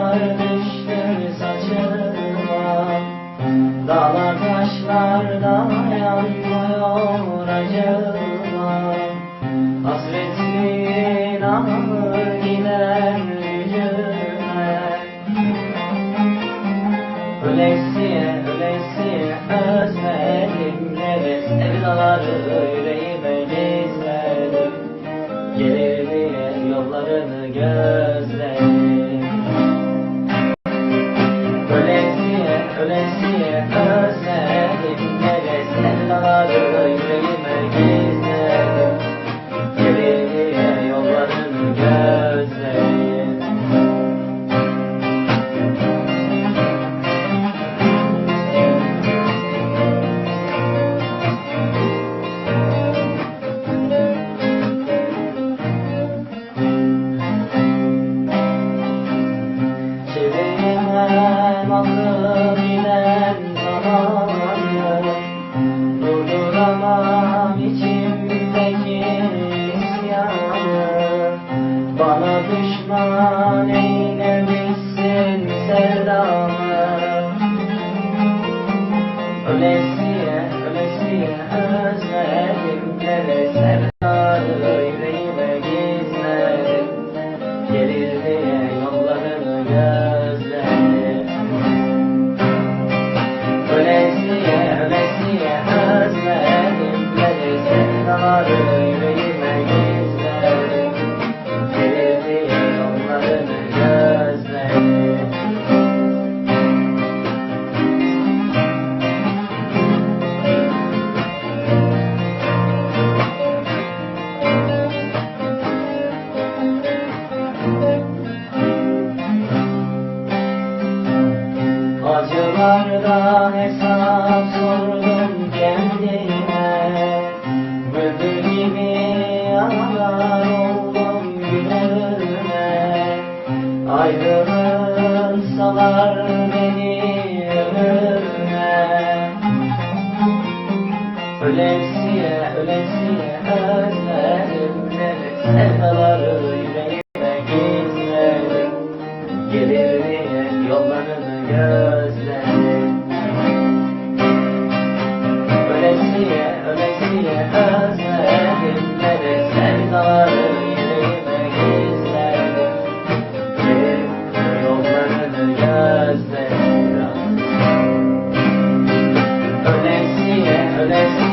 Aklar düştü saçıma Dağlar taşlar dayanmıyor acıma Hasretin ağır gider Ölesiye ölesiye özledim nefes Sevdaları yüreğime gizledim Gelir diye yollarını gözledim ben aldım giden zamanı içimdeki isyanı. Bana düşman eylemişsin sevdamı Ölesiye, ölesiye özledim, nereye Yollarda hesap sordum kendime. Bıdı gibi yanar oldum günahına Ayrılığın salar beni ömrüme. Ölen senin yollarını gözlerim. Ölesiye ölesiye özledim Nere sevdaları yüreğime gizledim. Benim yollarını gözlerim. Ölesiye ölesiye